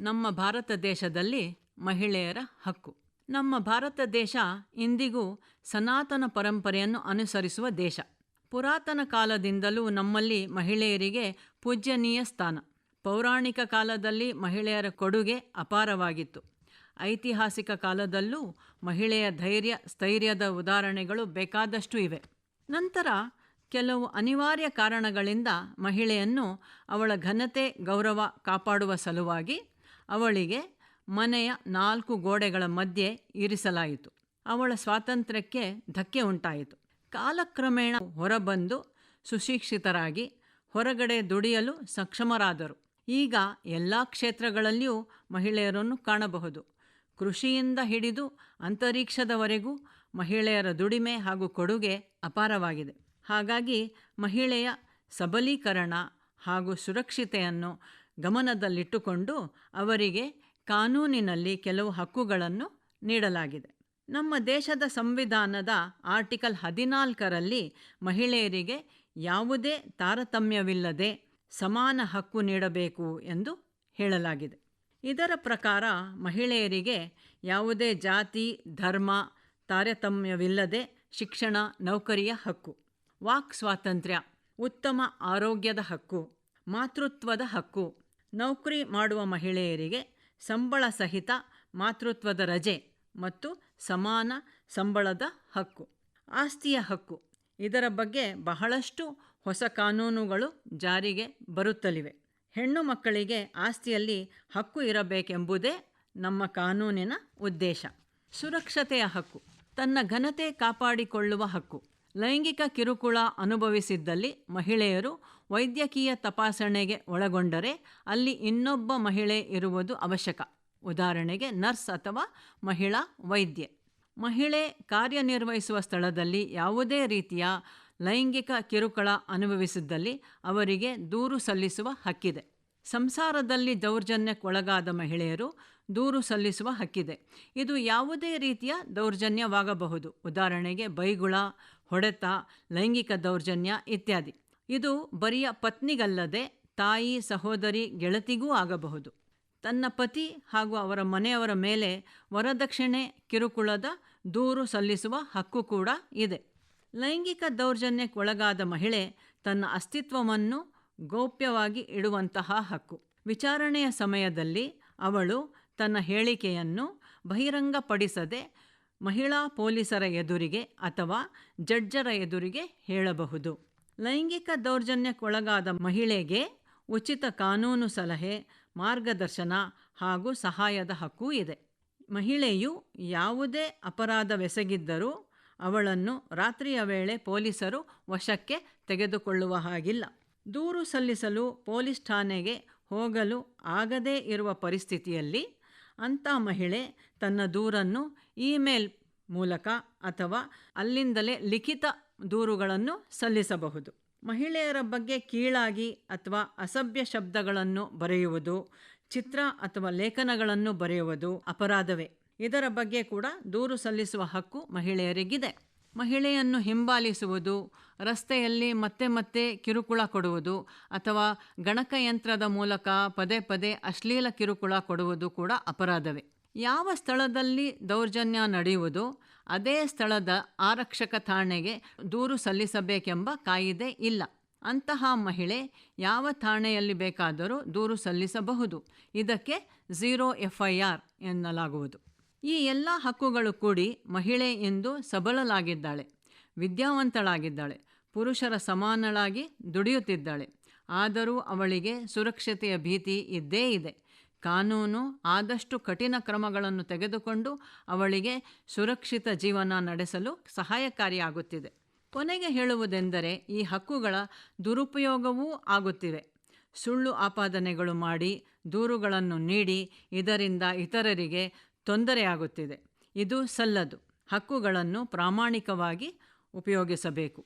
ನಮ್ಮ ಭಾರತ ದೇಶದಲ್ಲಿ ಮಹಿಳೆಯರ ಹಕ್ಕು. ನಮ್ಮ ಭಾರತ ದೇಶ ಇಂದಿಗೂ ಸನಾತನ ಪರಂಪರೆಯನ್ನು ಅನುಸರಿಸುವ ದೇಶ. ಪುರಾತನ ಕಾಲದಿಂದಲೂ ನಮ್ಮಲ್ಲಿ ಮಹಿಳೆಯರಿಗೆ ಪೂಜ್ಯನೀಯ ಸ್ಥಾನ. ಪೌರಾಣಿಕ ಕಾಲದಲ್ಲಿ ಮಹಿಳೆಯರ ಕೊಡುಗೆ ಅಪಾರವಾಗಿತ್ತು. ಐತಿಹಾಸಿಕ ಕಾಲದಲ್ಲೂ ಮಹಿಳೆಯ ಧೈರ್ಯ, ಸ್ಥೈರ್ಯದ ಉದಾಹರಣೆಗಳು ಬೇಕಾದಷ್ಟು ಇವೆ. ನಂತರ ಕೆಲವು ಅನಿವಾರ್ಯ ಕಾರಣಗಳಿಂದ ಮಹಿಳೆಯನ್ನು ಅವಳ ಘನತೆ, ಗೌರವ ಕಾಪಾಡುವ ಸಲುವಾಗಿ ಅವಳಿಗೆ ಮನೆಯ ನಾಲ್ಕು ಗೋಡೆಗಳ ಮಧ್ಯೆ ಇರಿಸಲಾಯಿತು. ಅವಳ ಸ್ವಾತಂತ್ರ್ಯಕ್ಕೆ ಧಕ್ಕೆ ಉಂಟಾಯಿತು. ಕಾಲಕ್ರಮೇಣ ಹೊರಬಂದು ಸುಶಿಕ್ಷಿತರಾಗಿ ಹೊರಗಡೆ ದುಡಿಯಲು ಸಕ್ಷಮರಾದರು. ಈಗ ಎಲ್ಲ ಕ್ಷೇತ್ರಗಳಲ್ಲಿಯೂ ಮಹಿಳೆಯರನ್ನು ಕಾಣಬಹುದು. ಕೃಷಿಯಿಂದ ಹಿಡಿದು ಅಂತರಿಕ್ಷದವರೆಗೂ ಮಹಿಳೆಯರ ದುಡಿಮೆ ಹಾಗೂ ಕೊಡುಗೆ ಅಪಾರವಾಗಿದೆ. ಹಾಗಾಗಿ ಮಹಿಳೆಯ ಸಬಲೀಕರಣ ಹಾಗೂ ಸುರಕ್ಷತೆಯನ್ನು ಗಮನದಲ್ಲಿಟ್ಟುಕೊಂಡು ಅವರಿಗೆ ಕಾನೂನಿನಲ್ಲಿ ಕೆಲವು ಹಕ್ಕುಗಳನ್ನು ನೀಡಲಾಗಿದೆ. ನಮ್ಮ ದೇಶದ ಸಂವಿಧಾನದ ಆರ್ಟಿಕಲ್ ಹದಿನಾಲ್ಕರಲ್ಲಿ ಮಹಿಳೆಯರಿಗೆ ಯಾವುದೇ ತಾರತಮ್ಯವಿಲ್ಲದೆ ಸಮಾನ ಹಕ್ಕು ನೀಡಬೇಕು ಎಂದು ಹೇಳಲಾಗಿದೆ. ಇದರ ಪ್ರಕಾರ ಮಹಿಳೆಯರಿಗೆ ಯಾವುದೇ ಜಾತಿ, ಧರ್ಮ, ತಾರತಮ್ಯವಿಲ್ಲದೆ ಶಿಕ್ಷಣ, ನೌಕರಿಯ ಹಕ್ಕು, ವಾಕ್ ಸ್ವಾತಂತ್ರ್ಯ, ಉತ್ತಮ ಆರೋಗ್ಯದ ಹಕ್ಕು, ಮಾತೃತ್ವದ ಹಕ್ಕು ನೌಕರಿ ಮಾಡುವ ಮಹಿಳೆಯರಿಗೆ ಸಂಬಳ ಸಹಿತ ಮಾತೃತ್ವದ ರಜೆ ಮತ್ತು ಸಮಾನ ಸಂಬಳದ ಹಕ್ಕು, ಆಸ್ತಿಯ ಹಕ್ಕು. ಇದರ ಬಗ್ಗೆ ಬಹಳಷ್ಟು ಹೊಸ ಕಾನೂನುಗಳು ಜಾರಿಗೆ ಬರುತ್ತಲಿವೆ. ಹೆಣ್ಣು ಮಕ್ಕಳಿಗೆ ಆಸ್ತಿಯಲ್ಲಿ ಹಕ್ಕು ಇರಬೇಕೆಂಬುದೇ ನಮ್ಮ ಕಾನೂನಿನ ಉದ್ದೇಶ. ಸುರಕ್ಷತೆಯ ಹಕ್ಕು, ತನ್ನ ಘನತೆ ಕಾಪಾಡಿಕೊಳ್ಳುವ ಹಕ್ಕು. ಲೈಂಗಿಕ ಕಿರುಕುಳ ಅನುಭವಿಸಿದ್ದಲ್ಲಿ ಮಹಿಳೆಯರು ವೈದ್ಯಕೀಯ ತಪಾಸಣೆಗೆ ಒಳಗೊಂಡರೆ ಅಲ್ಲಿ ಇನ್ನೊಬ್ಬ ಮಹಿಳೆ ಇರುವುದು ಅವಶ್ಯಕ. ಉದಾಹರಣೆಗೆ ನರ್ಸ್ ಅಥವಾ ಮಹಿಳಾ ವೈದ್ಯೆ. ಮಹಿಳೆ ಕಾರ್ಯನಿರ್ವಹಿಸುವ ಸ್ಥಳದಲ್ಲಿ ಯಾವುದೇ ರೀತಿಯ ಲೈಂಗಿಕ ಕಿರುಕುಳ ಅನುಭವಿಸಿದ್ದಲ್ಲಿ ಅವರಿಗೆ ದೂರು ಸಲ್ಲಿಸುವ ಹಕ್ಕಿದೆ. ಸಂಸಾರದಲ್ಲಿ ದೌರ್ಜನ್ಯಕ್ಕೊಳಗಾದ ಮಹಿಳೆಯರು ದೂರು ಸಲ್ಲಿಸುವ ಹಕ್ಕಿದೆ. ಇದು ಯಾವುದೇ ರೀತಿಯ ದೌರ್ಜನ್ಯವಾಗಬಹುದು. ಉದಾಹರಣೆಗೆ ಬೈಗುಳ, ಹೊಡೆತ, ಲೈಂಗಿಕ ದೌರ್ಜನ್ಯ ಇತ್ಯಾದಿ. ಇದು ಬರಿಯ ಪತ್ನಿಗಲ್ಲದೆ ತಾಯಿ, ಸಹೋದರಿ, ಗೆಳತಿಗೂ ಆಗಬಹುದು. ತನ್ನ ಪತಿ ಹಾಗೂ ಅವರ ಮನೆಯವರ ಮೇಲೆ ವರದಕ್ಷಿಣೆ, ಕಿರುಕುಳದ ದೂರು ಸಲ್ಲಿಸುವ ಹಕ್ಕು ಕೂಡ ಇದೆ. ಲೈಂಗಿಕ ದೌರ್ಜನ್ಯಕ್ಕೊಳಗಾದ ಮಹಿಳೆ ತನ್ನ ಅಸ್ತಿತ್ವವನ್ನು ಗೌಪ್ಯವಾಗಿ ಇಡುವಂತಹ ಹಕ್ಕು. ವಿಚಾರಣೆಯ ಸಮಯದಲ್ಲಿ ಅವಳು ತನ್ನ ಹೇಳಿಕೆಯನ್ನು ಬಹಿರಂಗಪಡಿಸದೆ ಮಹಿಳಾ ಪೊಲೀಸರ ಎದುರಿಗೆ ಅಥವಾ ಜಡ್ಜರ ಎದುರಿಗೆ ಹೇಳಬಹುದು. ಲೈಂಗಿಕ ದೌರ್ಜನ್ಯಕ್ಕೊಳಗಾದ ಮಹಿಳೆಗೆ ಉಚಿತ ಕಾನೂನು ಸಲಹೆ, ಮಾರ್ಗದರ್ಶನ ಹಾಗೂ ಸಹಾಯದ ಹಕ್ಕು ಇದೆ. ಮಹಿಳೆಯು ಯಾವುದೇ ಅಪರಾಧವೆಸಗಿದ್ದರೂ ಅವಳನ್ನು ರಾತ್ರಿಯ ವೇಳೆ ಪೊಲೀಸರು ವಶಕ್ಕೆ ತೆಗೆದುಕೊಳ್ಳುವ ಹಾಗಿಲ್ಲ. ದೂರು ಸಲ್ಲಿಸಲು ಪೊಲೀಸ್ ಠಾಣೆಗೆ ಹೋಗಲು ಆಗದೇ ಇರುವ ಪರಿಸ್ಥಿತಿಯಲ್ಲಿ ಅಂಥ ಮಹಿಳೆ ತನ್ನ ದೂರನ್ನು ಇಮೇಲ್ ಮೂಲಕ ಅಥವಾ ಅಲ್ಲಿಂದಲೇ ಲಿಖಿತ ದೂರುಗಳನ್ನು ಸಲ್ಲಿಸಬಹುದು. ಮಹಿಳೆಯರ ಬಗ್ಗೆ ಕೀಳಾಗಿ ಅಥವಾ ಅಸಭ್ಯ ಶಬ್ದಗಳನ್ನು ಬರೆಯುವುದು, ಚಿತ್ರ ಅಥವಾ ಲೇಖನಗಳನ್ನು ಬರೆಯುವುದು ಅಪರಾಧವೇ. ಇದರ ಬಗ್ಗೆ ಕೂಡ ದೂರು ಸಲ್ಲಿಸುವ ಹಕ್ಕು ಮಹಿಳೆಯರಿಗಿದೆ. ಮಹಿಳೆಯನ್ನು ಹಿಂಬಾಲಿಸುವುದು, ರಸ್ತೆಯಲ್ಲಿ ಮತ್ತೆ ಮತ್ತೆ ಕಿರುಕುಳ ಕೊಡುವುದು ಅಥವಾ ಗಣಕಯಂತ್ರದ ಮೂಲಕ ಪದೇ ಪದೇ ಅಶ್ಲೀಲ ಕಿರುಕುಳ ಕೊಡುವುದು ಕೂಡ ಅಪರಾಧವೇ. ಯಾವ ಸ್ಥಳದಲ್ಲಿ ದೌರ್ಜನ್ಯ ನಡೆಯುವುದು ಅದೇ ಸ್ಥಳದ ಆರಕ್ಷಕ ಠಾಣೆಗೆ ದೂರು ಸಲ್ಲಿಸಬೇಕೆಂಬ ಕಾಯಿದೆ ಇಲ್ಲ. ಅಂತಹ ಮಹಿಳೆ ಯಾವ ಠಾಣೆಯಲ್ಲಿ ಬೇಕಾದರೂ ದೂರು ಸಲ್ಲಿಸಬಹುದು. ಇದಕ್ಕೆ ಝೀರೋ ಎಫ್ ಐ ಆರ್ ಎನ್ನಲಾಗುವುದು. ಈ ಎಲ್ಲ ಹಕ್ಕುಗಳು ಕೂಡಿ ಮಹಿಳೆ ಎಂದು ಸಬಲಲಾಗಿದ್ದಾಳೆ ವಿದ್ಯಾವಂತಳಾಗಿದ್ದಾಳೆ, ಪುರುಷರ ಸಮಾನಳಾಗಿ ದುಡಿಯುತ್ತಿದ್ದಾಳೆ. ಆದರೂ ಅವಳಿಗೆ ಸುರಕ್ಷತೆಯ ಭೀತಿ ಇದ್ದೇ ಇದೆ. ಕಾನೂನು ಆದಷ್ಟು ಕಠಿಣ ಕ್ರಮಗಳನ್ನು ತೆಗೆದುಕೊಂಡು ಅವಳಿಗೆ ಸುರಕ್ಷಿತ ಜೀವನ ನಡೆಸಲು ಸಹಾಯಕಾರಿಯಾಗುತ್ತಿದೆ. ಕೊನೆಗೆ ಹೇಳುವುದೆಂದರೆ, ಈ ಹಕ್ಕುಗಳ ದುರುಪಯೋಗವೂ ಆಗುತ್ತಿವೆ ಸುಳ್ಳು ಆಪಾದನೆಗಳು ಮಾಡಿ ದೂರುಗಳನ್ನು ನೀಡಿ, ಇದರಿಂದ ಇತರರಿಗೆ ತೊಂದರೆಯಾಗುತ್ತಿದೆ ಇದು ಸಲ್ಲದು. ಹಕ್ಕುಗಳನ್ನು ಪ್ರಾಮಾಣಿಕವಾಗಿ ಉಪಯೋಗಿಸಬೇಕು.